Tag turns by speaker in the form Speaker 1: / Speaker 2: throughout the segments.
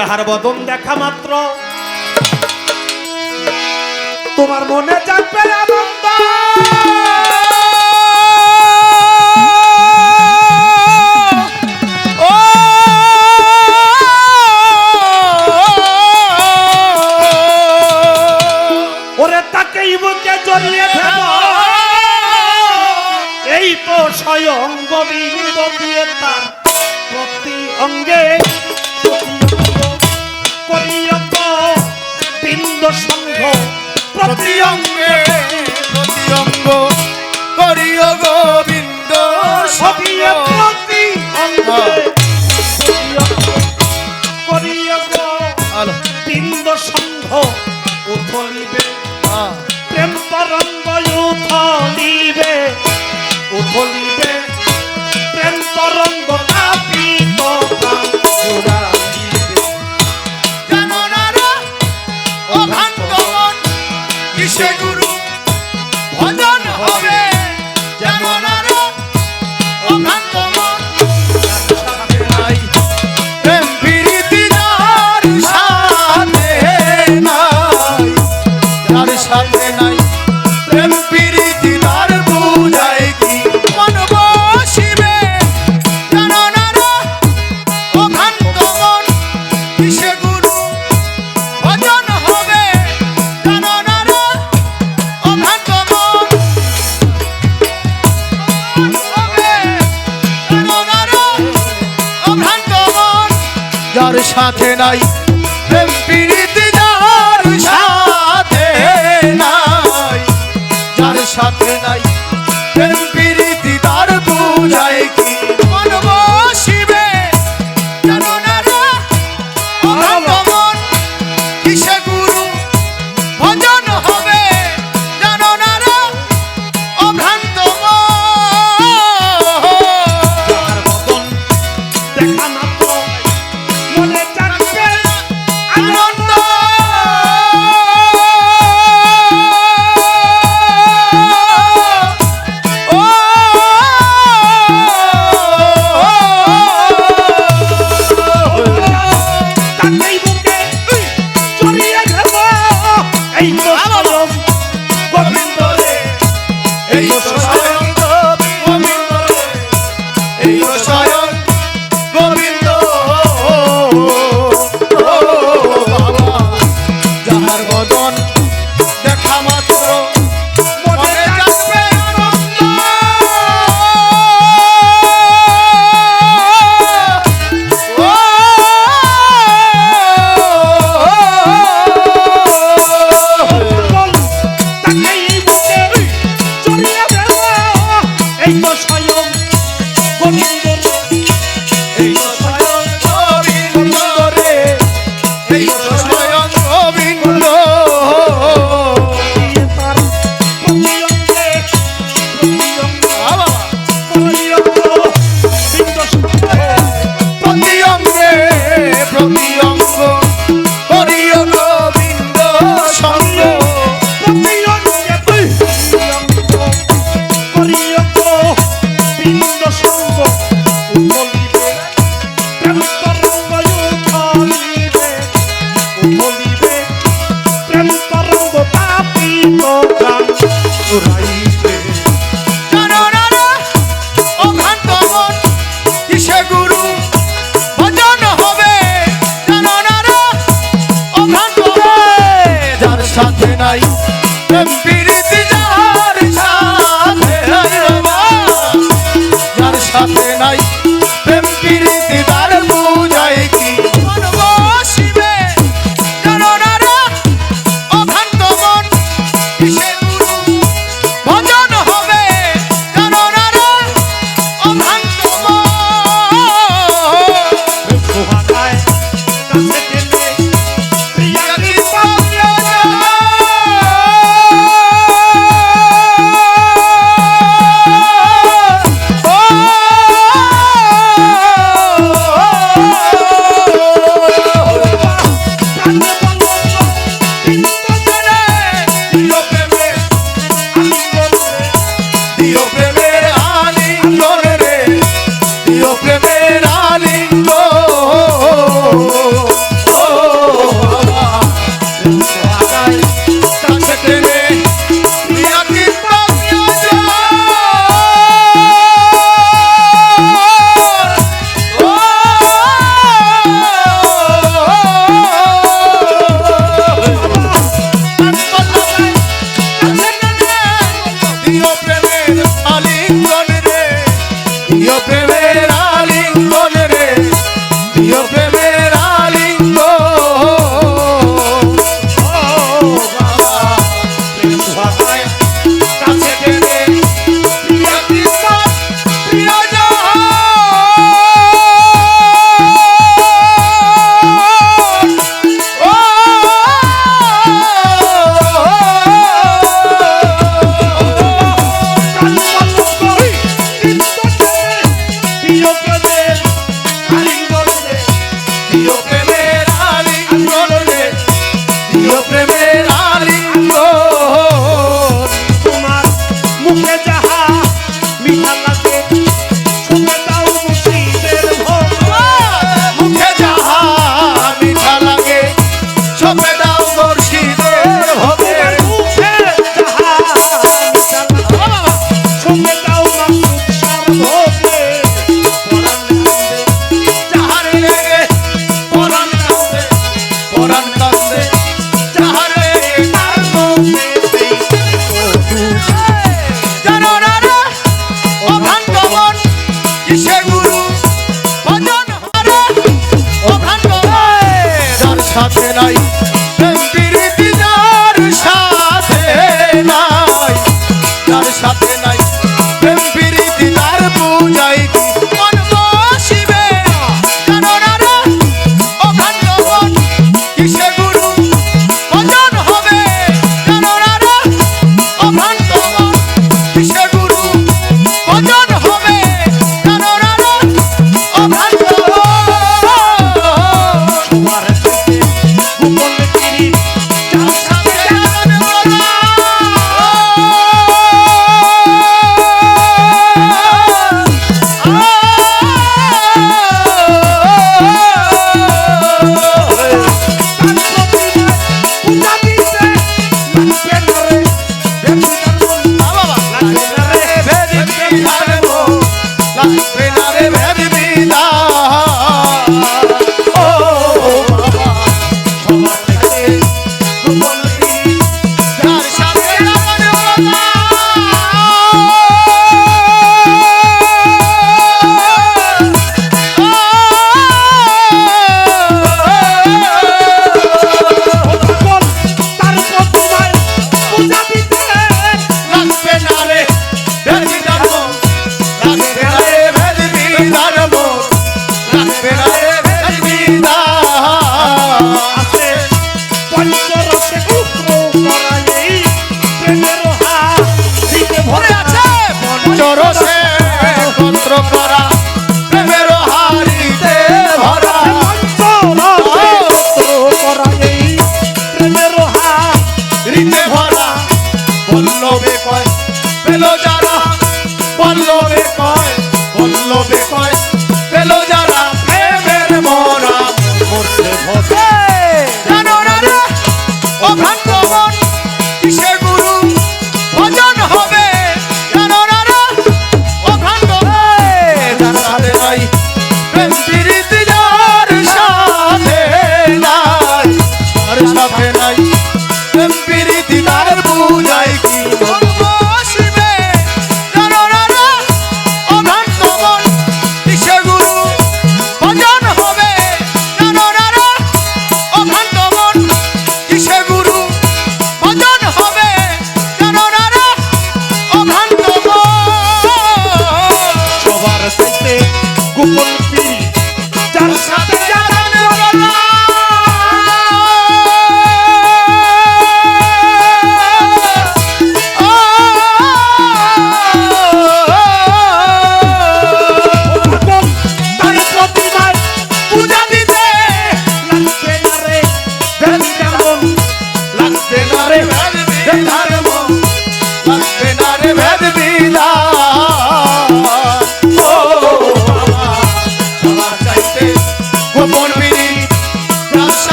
Speaker 1: কাহার বদন দেখা মাত্র। তোমার মনে জাগবে আনন্দ। ওরে তাকে বুকে জড়িয়ে ফেল। এই তো স্বয়ং গোবিন্দ প্রতি অঙ্গে সঙ্গ প্রতি অঙ্গে
Speaker 2: প্রতি অঙ্গ করিও গোবিন্দ
Speaker 1: সবিয়ে প্রতি অঙ্গ
Speaker 2: করিও
Speaker 1: গোবিন্দ সঙ্গ উথলিবে। প্রেম তরঙ্গ উথলিবে। উথলিবে। প্রেম তরঙ্গ
Speaker 2: কাপিত কাপুরা 勝けな
Speaker 1: い。Some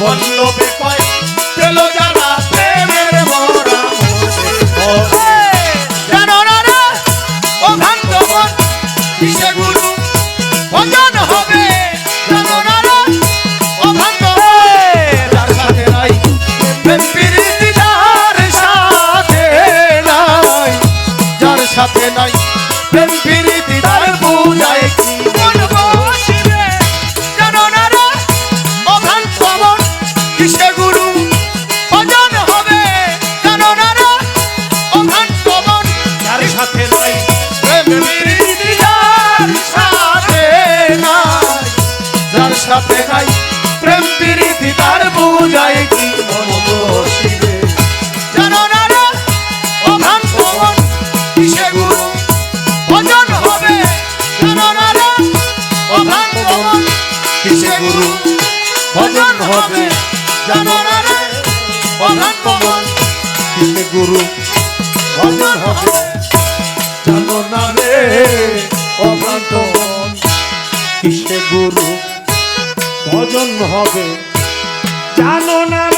Speaker 1: পল্লবে কয় পেল যারা প্রেমের মরা জানো না রে ও ভক্ত মন কিসে গুরু? ভজন হবে জানো না রে ও
Speaker 2: ভক্ত তার
Speaker 1: সাথে নাই প্রেম প্রীতি যার সাথে নাই। যার সাথে নাই প্রেম প্রীতি কিসে গুরু। ভজন হবে? জানো না